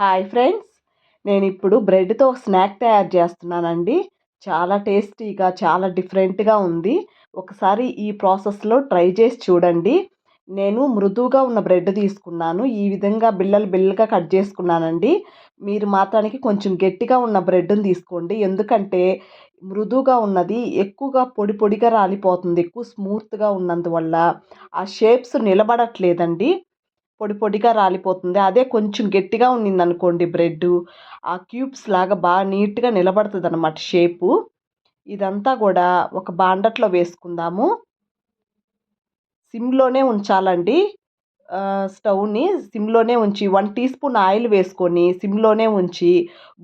Hi friends నేను ఇప్పుడు బ్రెడ్తో snack తయారు చేస్తున్నానండి. చాలా టేస్టీగా చాలా డిఫరెంట్గా ఉంది. ఒకసారి ఈ ప్రాసెస్లో ట్రై చేసి చూడండి. నేను మృదువుగా ఉన్న బ్రెడ్ తీసుకున్నాను. ఈ విధంగా బిల్లలు బిల్లగా కట్ చేసుకున్నానండి. మీరు మాత్రానికి కొంచెం గట్టిగా ఉన్న బ్రెడ్ని తీసుకోండి. ఎందుకంటే మృదువుగా ఉన్నది ఎక్కువగా పొడి పొడిగా రాలిపోతుంది ఎక్కువ స్మూత్గా ఉన్నందువల్ల. ఆ షేప్స్ నిలబడట్లేదండి. పొడి పొడిగా రాలిపోతుంది. అదే కొంచెం గట్టిగా ఉన్నింది అనుకోండి బ్రెడ్ ఆ క్యూబ్స్ లాగా బాగా నీట్గా నిలబడుతుంది అనమాట షేపు. ఇదంతా కూడా ఒక బాండట్లో వేసుకుందాము. సిమ్లోనే ఉంచాలండి. స్టవ్ని సిమ్లోనే ఉంచి వన్ టీ స్పూన్ ఆయిల్ వేసుకొని సిమ్లోనే ఉంచి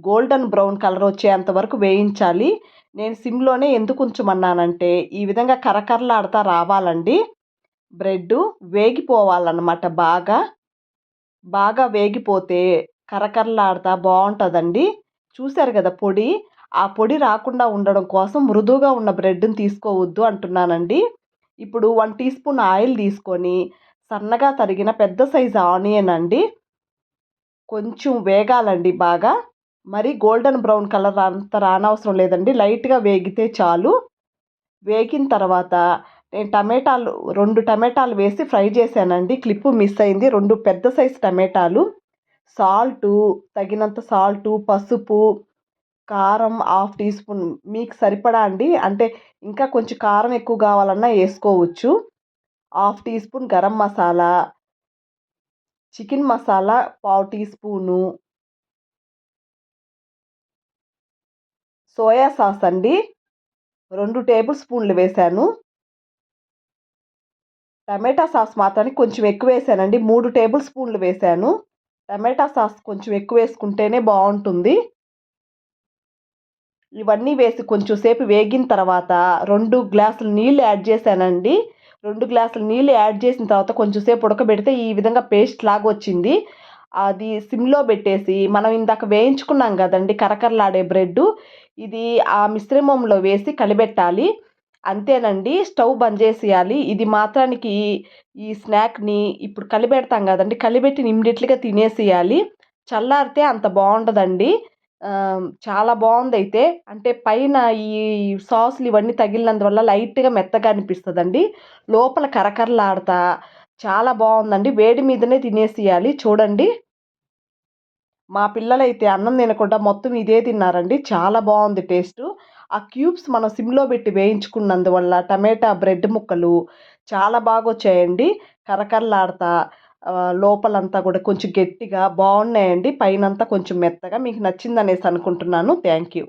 గోల్డెన్ బ్రౌన్ కలర్ వచ్చేంత వరకు వేయించాలి. నేను సిమ్లోనే ఎందుకు ఉంచమన్నానంటే ఈ విధంగా కరకరలాడతా రావాలండి. బ్రెడ్ వేగిపోవాలన్నమాట బాగా. బాగా వేగిపోతే కరకరలాడుతూ బాగుంటుందండి చూశారు కదా పొడి? ఆ పొడి రాకుండా ఉండడం కోసం మృదువుగా ఉన్న బ్రెడ్ని తీసుకోవద్దు అంటున్నానండి. ఇప్పుడు వన్ టీ స్పూన్ ఆయిల్ తీసుకొని సన్నగా తరిగిన పెద్ద సైజు ఆనియన్ అండి. కొంచెం వేగాలండి బాగా. మరి గోల్డెన్ బ్రౌన్ కలర్ అంత రానవసరం లేదండి. లైట్గా వేగితే చాలు. వేగిన తర్వాత నేను టమాటాలు రెండు టమాటాలు వేసి ఫ్రై చేశానండి. క్లిప్పు మిస్ అయింది. రెండు పెద్ద సైజు టమాటాలు. సాల్టు తగినంత సాల్టు పసుపు కారం హాఫ్ టీ స్పూన్ మీకు సరిపడా అండి? అంటే ఇంకా కొంచెం కారం ఎక్కువ కావాలన్నా వేసుకోవచ్చు. Half teaspoon garam masala chicken masala పావు టీ స్పూను. సోయా సాస్ అండి. రెండు టేబుల్ స్పూన్లు వేశాను. టమాటా సాస్ మాత్రానికి కొంచెం ఎక్కువ వేసానండి. మూడు టేబుల్ స్పూన్లు వేసాను. టమాటా సాస్ కొంచెం ఎక్కువ వేసుకుంటేనే బాగుంటుంది. ఇవన్నీ వేసి కొంచెం సేపు వేగిన తర్వాత రెండు గ్లాసులు నీళ్ళు యాడ్ చేశానండి. రెండు గ్లాసులు నీళ్ళు యాడ్ చేసిన తర్వాత కొంచెం సేపు ఉడకబెడితే ఈ విధంగా పేస్ట్ లాగా వచ్చింది. అది సిమ్లో పెట్టేసి మనం ఇందాక వేయించుకున్నాం కదండి కరకరలాడే బ్రెడ్ ఇది ఆ మిశ్రమంలో వేసి కలిపెట్టాలి. అంతేనండి. స్టవ్ బంద్ చేసేయాలి. ఇది మాత్రానికి ఈ స్నాక్ని ఇప్పుడు కలిపెడతాం కదండి. కలిపెట్టి ఇమ్మీడియట్లీగా తినేసేయాలి. చల్లారితే అంత బాగుండదండి. చాలా బాగుంది అయితే అంటే పైన ఈ సాసులు ఇవన్నీ తగిలినందువల్ల లైట్గా మెత్తగా అనిపిస్తుందండి. లోపల కరకరలాడతా చాలా బాగుందండి. వేడి మీదనే తినేసేయాలి. చూడండి. మా పిల్లలైతే అన్నం తినకుండా మొత్తం ఇదే తిన్నారండి. చాలా బాగుంది టేస్ట్. ఆ క్యూబ్స్ మనం సిమ్లో పెట్టి వేయించుకున్నందువల్ల టమాటా బ్రెడ్ ముక్కలు చాలా బాగా వచ్చాయండి కరకరలాడతా లోపలంతా కూడా కొంచెం గట్టిగా బాగున్నాయండి పైనంతా కొంచెం మెత్తగా. మీకు నచ్చిందనేసి అనుకుంటున్నాను. Thank you.